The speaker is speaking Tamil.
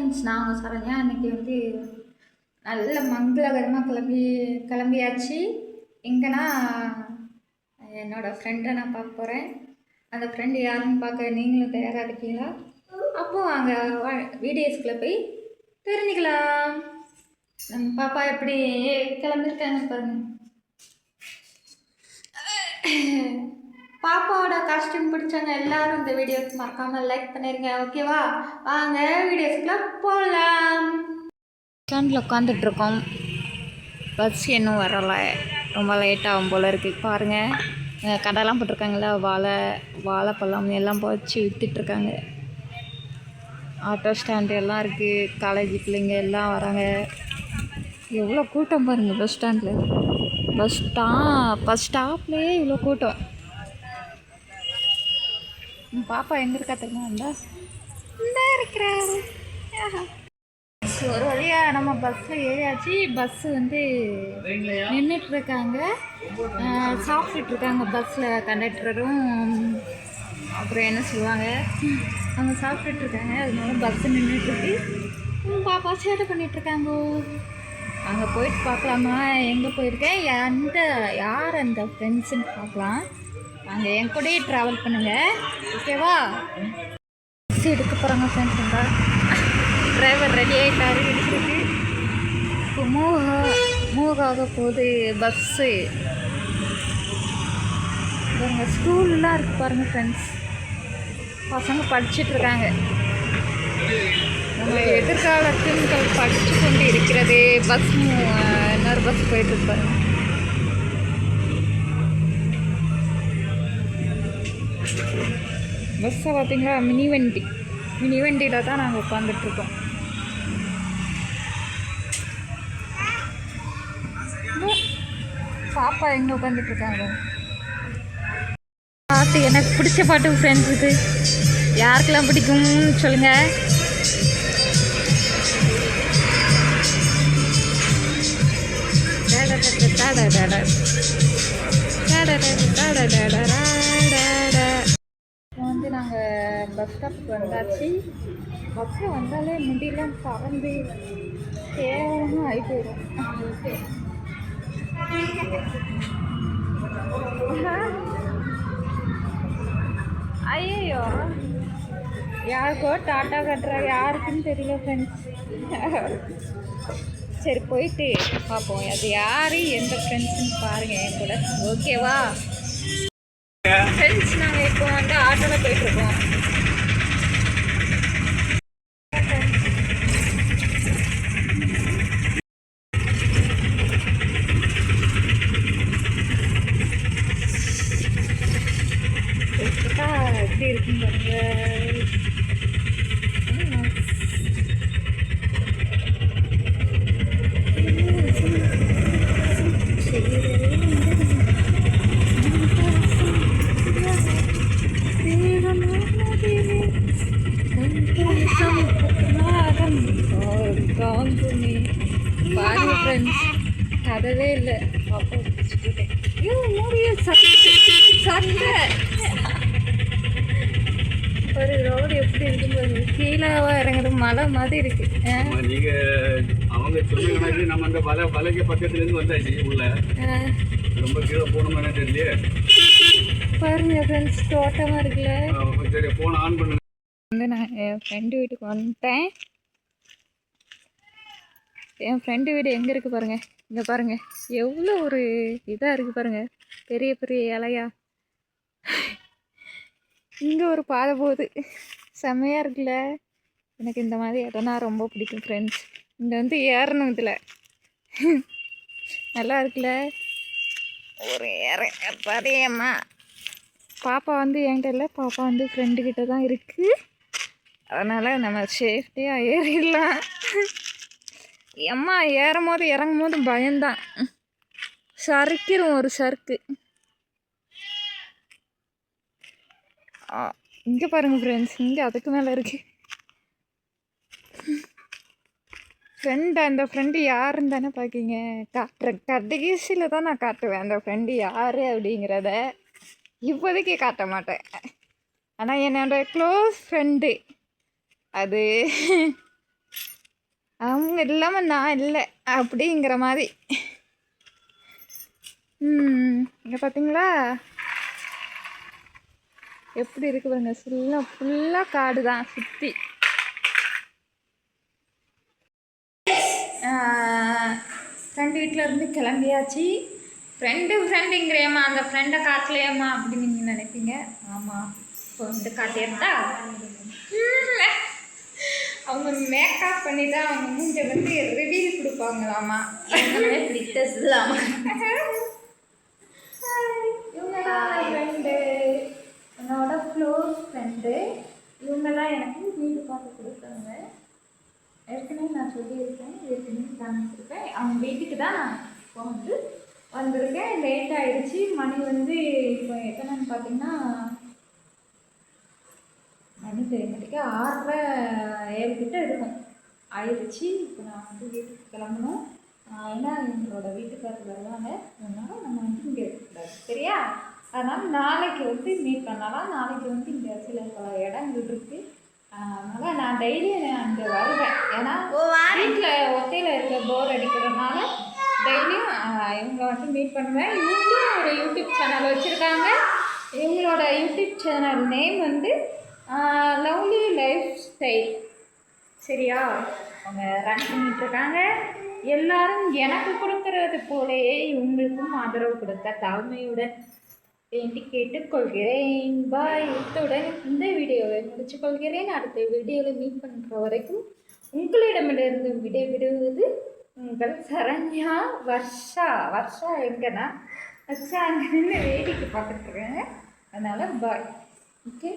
நான் சரண்யா அன்றைக்கி வந்து நல்ல மங்களகரமாக கிளம்பி கிளம்பியாச்சு. எங்கன்னா என்னோடய ஃப்ரெண்டை நான் பார்க்க போகிறேன் அந்த ஃப்ரெண்டு யாருன்னு பார்க்க நீங்களும் தயாராக இருக்கீங்களா? அப்போ அங்கே வீடியோஸ்குள்ளே போய் தெரிஞ்சுக்கலாம். நம்ம பாப்பா எப்படி கிளம்பிருக்காங்க பாருங்க. பாப்பாவோட காஸ்டியூம் பிடிச்சவங்க எல்லாரும் இந்த வீடியோக்கு மறக்காமல் லைக் பண்ணிருங்க ஓகேவா வாங்க வீடியோஸ்க்குலாம் போகலாம் ஸ்டாண்டில் உட்காந்துட்ருக்கோம் பஸ் இன்னும் வரலை. ரொம்ப லேட்டாகும் போல் இருக்குது பாருங்கள் கடைலாம் போட்டிருக்காங்களா வாழை வாழைப்பழம் எல்லாம் போச்சு விற்றுட்ருக்காங்க ஆட்டோ ஸ்டாண்டு எல்லாம் இருக்குது காலேஜ் பிள்ளைங்க எல்லாம் வராங்க. எவ்வளோ கூட்டம் பாருங்கள் பஸ் ஸ்டாண்டில் பஸ் ஸ்டா பஸ் ஸ்டாப்லேயே இவ்வளோ கூட்டம். பாப்பா எங்கே இருக்கா தெரியுமா இந்தா இந்த இருக்கிறாரு ஒரு வழியாக நம்ம பஸ்ஸில் ஏறியாச்சு. பஸ்ஸு வந்து நின்றுட்டு இருக்காங்க சாப்பிட்டுட்டு இருக்காங்க பஸ்ஸில் கண்டக்டரும் அப்புறம் என்ன சொல்லுவாங்க? அவங்க சாப்பிட்டுட்ருக்காங்க அதனால பஸ்ஸு நின்றுட்டுருக்கு பாப்பா சேட்டை பண்ணிட்டு இருக்காங்க அங்கே போயிட்டு பார்க்கலாமா? எங்கே போயிருக்கேன் எந்த யார் அந்த ஃப்ரெண்ட்ஸுன்னு பார்க்கலாம். அங்கே என் கூடயே ட்ராவல் பண்ணுங்கள் ஓகேவா பஸ் எடுக்க போகிறாங்க ஃப்ரெண்ட்ஸுங்க டிரைவர் ரெடி ஆகிட்டாரு எடுக்கிறதுக்கு இப்போ மூவ் மூவ் ஆக போகுது பஸ்ஸு பாருங்க ஸ்கூல்லாம் இருக்கு பாருங்க ஃப்ரெண்ட்ஸ் பசங்க படிச்சுட்டு இருக்காங்க. நம்ம எதிர்கால திங்கள் படித்து கொண்டு இருக்கிறது பஸ் இன்னொரு பஸ் போயிட்டு இருப்பாருங்க பஸ்ஸை பார்த்தீங்களா மினி வண்டி மினி வண்டியில் தான் நாங்கள் உட்காந்துட்ருக்கோம் பாப்பா எங்கே உட்காந்துட்டு இருக்காங்க பாட்டு எனக்கு பிடிச்ச பாட்டு ஃப்ரெண்ட்ஸ் இது யாருக்கெல்லாம் பிடிக்கும்னு சொல்லுங்க இப்போ பஸ் ஸ்டாப்புக்கு வந்தாச்சு பஸ்ஸில் வந்தாலே முடியெல்லாம் பறந்து கேவலமாக ஆகி போயிடும் ஐயோ யாருக்கோ டாட்டா கட்டுறா யாருக்குன்னு தெரியல ஃப்ரெண்ட்ஸ் சரி போயிட்டு பார்ப்போம் அது யார் எந்த ஃப்ரெண்ட்ஸ்ன்னு பாருங்கள் என் கூட ஓகேவா ஃப்ரெண்ட்ஸ் நாங்கள் இப்போ வந்து ஆட்டோவில் போயிட்டுருக்கோம் ஃப்ரெண்ட்ஸ் கதவே இல்லை. ஐயோ மூடிய சட்டை ஒரு ரோடு எப்படி இருக்கும் பாருங்க கீழாவா இறங்குறது மலை மாதிரி இருக்கு. நீங்க அவங்க சொன்ன கணக்கு நம்ம அந்த வலை வலைக்கு பக்கத்துல இருந்து வந்தாச்சு உள்ள. ரொம்ப கீழே போகணுமா தெரியலையே. பாருங்க ஃப்ரெண்ட்ஸ் தோட்டமா இருக்குல்ல. சரி போன் ஆன் பண்ணுங்க. வந்து நான் என் ஃப்ரெண்டு வீட்டுக்கு வந்துட்டேன். என் ஃப்ரெண்டு வீடு எங்கே இருக்குது பாருங்கள் இங்கே பாருங்கள் எவ்வளோ ஒரு இதாக இருக்குது பாருங்கள் பெரிய பெரிய இலையா? இங்கே ஒரு பாதை போகுது. செம்மையாக இருக்குல்ல? எனக்கு இந்த மாதிரி இடம்னா ரொம்ப பிடிக்கும் ஃப்ரெண்ட்ஸ் இங்கே வந்து ஏறணும் இதில் நல்லா இருக்குல்ல? ஒரு ஏற பாதையம்மா. பாப்பா வந்து என்கிட்ட இல்லை. பாப்பா வந்து ஃப்ரெண்டுக்கிட்ட தான் இருக்குது அதனால் நம்ம சேஃப்டியாக ஏறிடலாம். எம்மா ஏறும் போது இறங்கும் போது பயம்தான். சறுக்கிரும் ஒரு சறுக்கு. இங்கே பாருங்க ஃப்ரெண்ட்ஸ் இங்கே அதுக்கு மேலே இருக்கு. ஃப்ரெண்டு அந்த ஃப்ரெண்டு யாருன்னு தானே பார்க்கீங்க காட்டுறேன். கடைசியில் தான் நான் காட்டுவேன். அந்த ஃப்ரெண்டு யார் அப்படிங்கிறத இப்போதைக்கு காட்ட மாட்டேன். ஆனால் என்னோட க்ளோஸ் ஃப்ரெண்டு அது. அவங்க இல்லாமல் நான் இல்லை. அப்படிங்கிற மாதிரி. ம் இங்கே பார்த்தீங்களா எப்படி இருக்கு பாருங்க. ஃபுல்லாக ஃபுல்லாக காடு தான் சுற்றி ஃப்ரெண்டு வீட்டில் இருந்து கிளம்பியாச்சு. ஃப்ரெண்டு ஃப்ரெண்டுங்கிறேம்மா அந்த ஃப்ரெண்டை காட்டலையம்மா? அப்படின்னு நீங்கள் நினைப்பீங்க. ஆமாம் ஃப்ரெண்டு காட்டியிருந்தா அவங்க மேக்கப் பண்ணி தான் அவங்க மூஞ்ச வந்து ரிவீல் கொடுப்பாங்களாமா? ஃபில்டர்ஸ் இல்லாம இவங்க தான் ஃப்ரெண்டு என்னோட க்ளோஸ் ஃப்ரெண்டு இவங்க தான் எனக்கு வீடு பார்த்து கொடுத்தாங்க. ஏற்கனவே நான் சொல்லியிருக்கேன் ஏற்கனவே காமிச்சிருக்கேன். அவங்க வீட்டுக்கு தான் நான் இப்போ வந்து வந்திருக்கேன். லேட் ஆயிடுச்சு. மணி வந்து இப்போ எத்தனைன்னு பார்த்தீங்கன்னா மணி தெரியுமாட்டிக்கு ஆறரை ஏழு கிட்ட இருக்கும். ஆயிடுச்சு. இப்போ நான் வந்து வீட்டுக்கு கிளம்பணும். ஏன்னா எங்களோட வீட்டுக்காரர் வருவாங்க. அதனால நம்ம வந்து இங்கே இருக்கக்கூடாது சரியா? அதனால் நாளைக்கு வந்து மீட் பண்ணலாம். நாளைக்கு வந்து இங்கே சில பல இடங்கள் இருக்குது அதனால் நான் டெய்லி அங்கே வருவேன். ஏன்னா வீட்டில் ஒத்தையில் இருக்க போர் அடிக்கிறதுனால டெய்லியும் இவங்களை வந்து மீட் பண்ணுவேன். இவங்களும் ஒரு யூடியூப் சேனல் வச்சுருக்காங்க. இவங்களோட யூடியூப் சேனல் நேம் வந்து லவ்லி லைஃப் ஸ்டைல் சரியா? அவங்க ரன் பண்ணிட்டு இருக்காங்க எல்லாரும் எனக்கு கொடுக்கறது போலயே இவங்களுக்கும் ஆதரவு கொடுக்க தாழ்மையுடன் வேண்டி கேட்டுக்கொள்கிறேன். பாய் இத்துடன் இந்த வீடியோவை முடிச்சுக் கொள்கிறேன் அடுத்த வீடியோவில் மீட் பண்ணுற வரைக்கும் உங்களிடமிருந்து விடுவது உங்கள் சரண்யா வர்ஷா. வர்ஷா எங்கன்னா வர்ஷா அங்கே நின்று வேடிக்கை பார்த்துட்ருக்காங்க அதனால் பாய் ஓகே